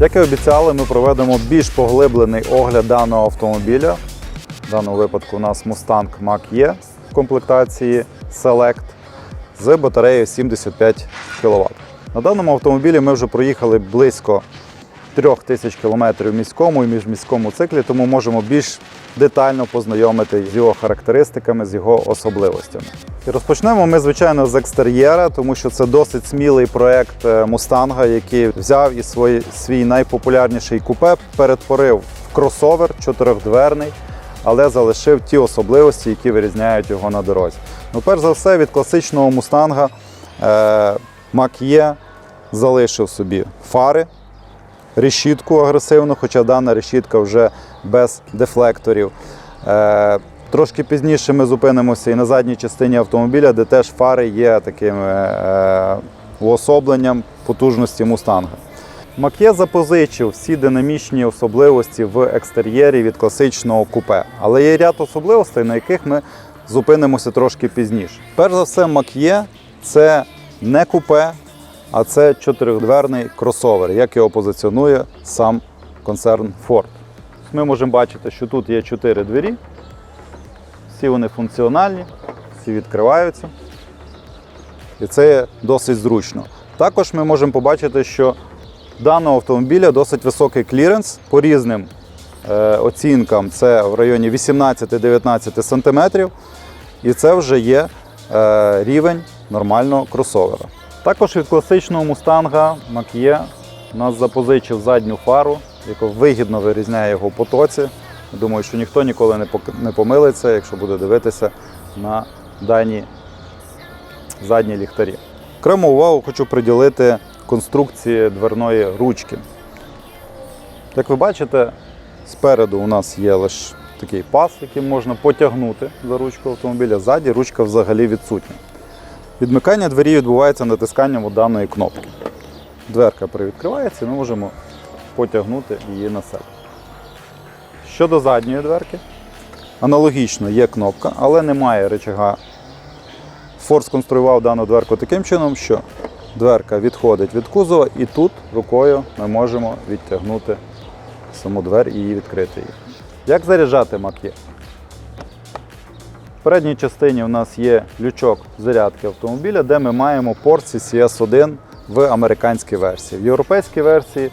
Як і обіцяли, ми проведемо більш поглиблений огляд даного автомобіля. В даному випадку у нас Mustang Mach-E в комплектації Select з батареєю 75 кВт. На даному автомобілі ми вже проїхали близько 3000 км в міському і міжміському циклі, тому можемо більш детально познайомити з його характеристиками, з його особливостями. І розпочнемо ми, звичайно, з екстер'єра, тому що це досить смілий проект е, Мустанга, який взяв і свій, свій найпопулярніший купе, перетворив в кросовер чотирьохдверний, але залишив ті особливості, які вирізняють його на дорозі. Ну, перш за все, від класичного Мустанга е, залишив собі фари, решітку агресивну, хоча дана решітка вже без дефлекторів. Е, трошки пізніше ми зупинимося і на задній частині автомобіля, де теж фари є таким е, уособленням потужності Мустанга. Мак'є запозичив всі динамічні особливості в екстер'єрі від класичного купе, але є ряд особливостей, на яких ми зупинимося трошки пізніше. Перш за все, Мак'є це не купе, а це чотирьохдверний кросовер, як його позиціонує сам концерн Ford. Ми можемо бачити, що тут є чотири двері, всі вони функціональні, всі відкриваються. І це є досить зручно. Також ми можемо побачити, що даного автомобіля досить високий кліренс по різним е, оцінкам. Це в районі 18-19 см. І це вже є е, рівень нормального кросовера. Також від класичного мустанга Mach-E нас запозичив задню фару, яка вигідно вирізняє його потоці. Думаю, що ніхто ніколи не помилиться, якщо буде дивитися на дані задні ліхтарі. Окрему увагу хочу приділити конструкції дверної ручки. Як ви бачите, спереду у нас є лише такий пас, яким можна потягнути за ручку автомобіля. Ззаді ручка взагалі відсутня. Відмикання двері відбувається натисканням даної кнопки. Дверка привідкривається і ми можемо потягнути її на себе. Щодо задньої дверки, аналогічно є кнопка, але немає рычага. Форд сконструював дану дверку таким чином, що дверка відходить від кузова, і тут рукою ми можемо відтягнути саму двері і її відкрити. Як заряджати Мак-Є? Передній частині у нас є лючок зарядки автомобіля, де ми маємо порт CCS1 в американській версії. В європейській версії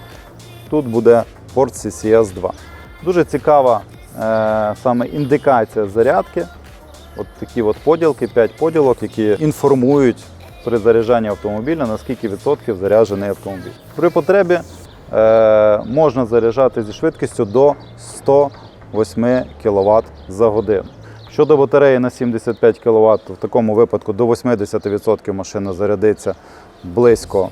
тут буде порт CCS2. Дуже цікава е, саме індикація зарядки. От такі от поділки, 5 поділок, які інформують при заряджанні автомобіля, наскільки відсотків заряджений автомобіль. При потребі е, можна заряджати зі швидкістю до 108 кВт за годину. Щодо батареї на 75 кВт, в такому випадку до 80% машина зарядиться близько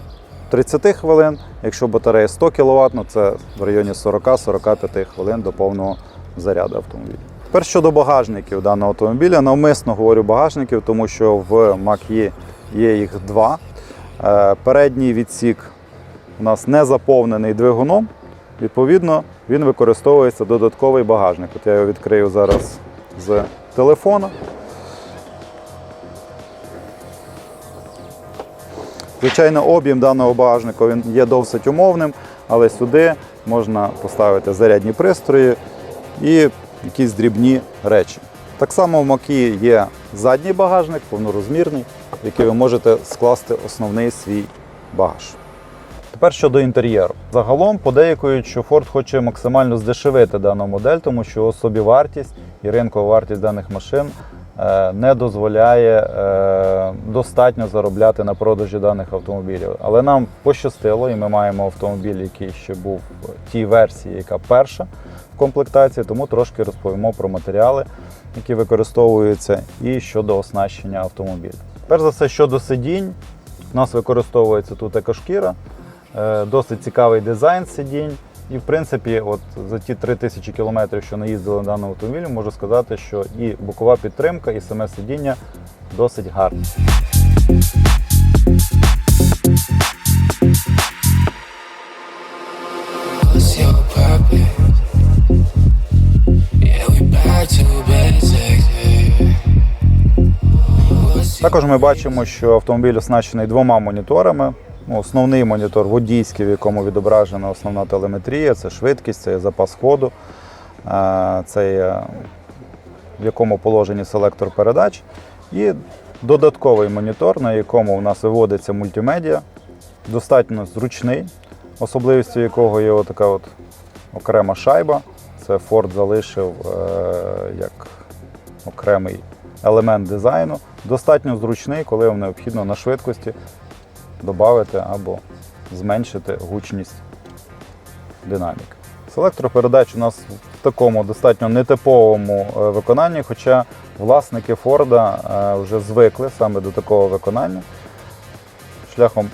30 хвилин. Якщо батарея 100 кВт, ну це в районі 40-45 хвилин до повного заряду автомобіля. Тепер щодо багажників даного автомобіля, навмисно говорю багажників, тому що в Mach-E є їх два. Е, Передній відсік у нас не заповнений двигуном. Відповідно, він використовується додатковий багажник. От я його відкрию зараз з телефона. Звичайно, об'єм даного багажника він є досить умовним, але сюди можна поставити зарядні пристрої і якісь дрібні речі. Так само в Макі є задній багажник, повнорозмірний, в який ви можете скласти основний свій багаж. Тепер щодо інтер'єру. Загалом подейкують, що Ford хоче максимально здешевити дану модель, тому що собівартість і ринкова вартість даних машин е, не дозволяє е, достатньо заробляти на продажі даних автомобілів. Але нам пощастило, і ми маємо автомобіль, який ще був тій версії, яка перша в комплектації, тому трошки розповімо про матеріали, які використовуються, і щодо оснащення автомобіля. Перш за все, щодо сидінь, у нас використовується тут екошкіра, Е, досить цікавий дизайн сидінь. І в принципі, от за ті 3 тисячі кілометрів, що наїздили на даному автомобілі, можу сказати, що і бокова підтримка, і саме сидіння досить гарні. Також ми бачимо, що автомобіль оснащений двома моніторами. Ну, Основний монітор водійський, в якому відображена основна телеметрія, це швидкість, це запас ходу, е, це в якому положенні селектор передач. І додатковий монітор, на якому у нас виводиться мультимедіа, достатньо зручний, особливістю якого є така от окрема шайба. Це Ford залишив е, як окремий елемент дизайну. Достатньо зручний, коли вам необхідно на швидкості додати або зменшити гучність динаміки. Селектор передач у нас в такому достатньо нетиповому е, виконанні, хоча власники Форда е, вже звикли саме до такого виконання. Шляхом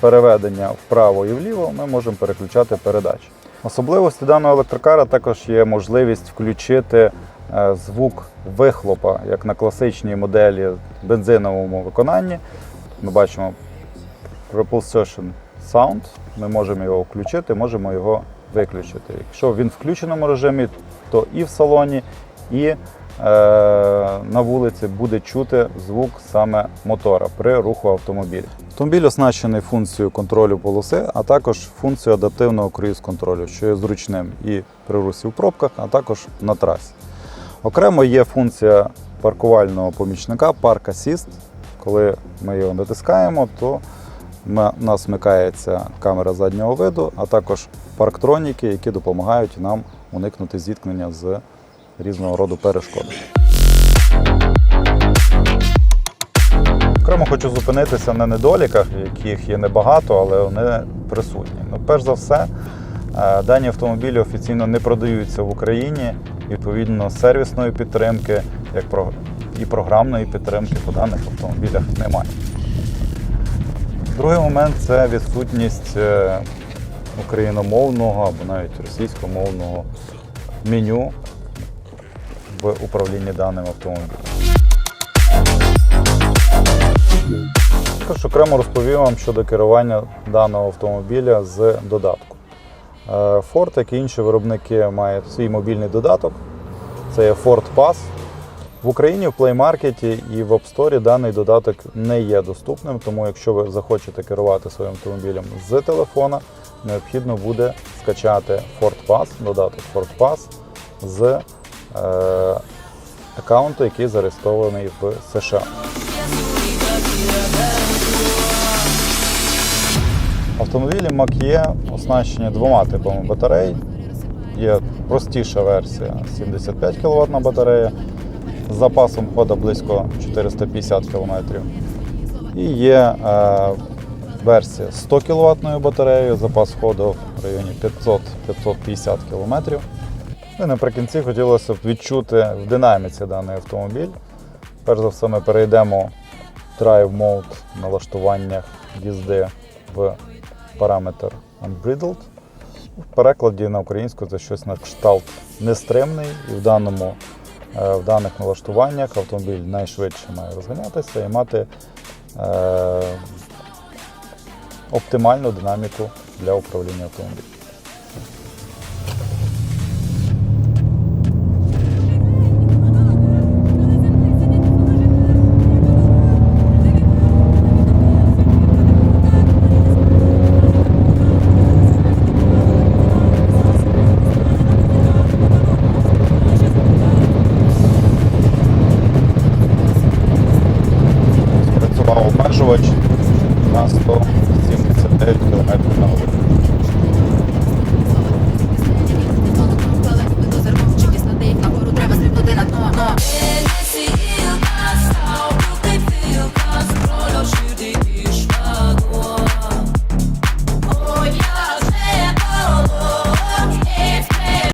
переведення вправо і вліво ми можемо переключати передачі. Особливості даного електрокара також є можливість включити е, звук вихлопа, як на класичній моделі бензиновому виконанні. Ми бачимо propulsion sound. Ми можемо його включити, можемо його виключити. Якщо він в включеному режимі, то і в салоні, і е, на вулиці буде чути звук саме мотора при руху автомобіля. Автомобіль оснащений функцією контролю полоси, а також функцією адаптивного круїз-контролю, що є зручним і при русі в пробках, а також на трасі. Окремо є функція паркувального помічника Park Assist. Коли ми його натискаємо, то у нас вмикається камера заднього виду, а також парктроніки, які допомагають нам уникнути зіткнення з різного роду перешкодами. Окремо хочу зупинитися на недоліках, яких є небагато, але вони присутні. Ну, перш за все, е, дані автомобілі офіційно не продаються в Україні. Відповідно, сервісної підтримки як про- і програмної підтримки по даних автомобілях немає. Другий момент це відсутність е, україномовного або навіть російськомовного меню в управлінні даним автомобілем. Також окремо розповім вам щодо керування даного автомобіля з додатку. Е, Ford, як і інші виробники, має свій мобільний додаток. Це є Ford Pass. В Україні в Play Market і в App Store даний додаток не є доступним, тому якщо ви захочете керувати своїм автомобілем з телефона, необхідно буде скачати Ford Pass, додаток Ford Pass з е, аккаунту, який зареєстрований в США. Автомобілі Mach-E оснащені двома типами батарей. Є простіша версія 75 кВт батарея з запасом ходу близько 450 км. І є е, версія 100 кВт батареєю, запас ходу в районі 500-550 км. Ну І наприкінці хотілося б відчути в динаміці даний автомобіль. Перш за все, ми перейдемо в Drive Mode налаштуваннях їзди в параметр Unbridled. В перекладі на українську це щось на кшталт нестримний, і в, даному, в даних налаштуваннях автомобіль найшвидше має розганятися і мати е, оптимальну динаміку для управління автомобілем.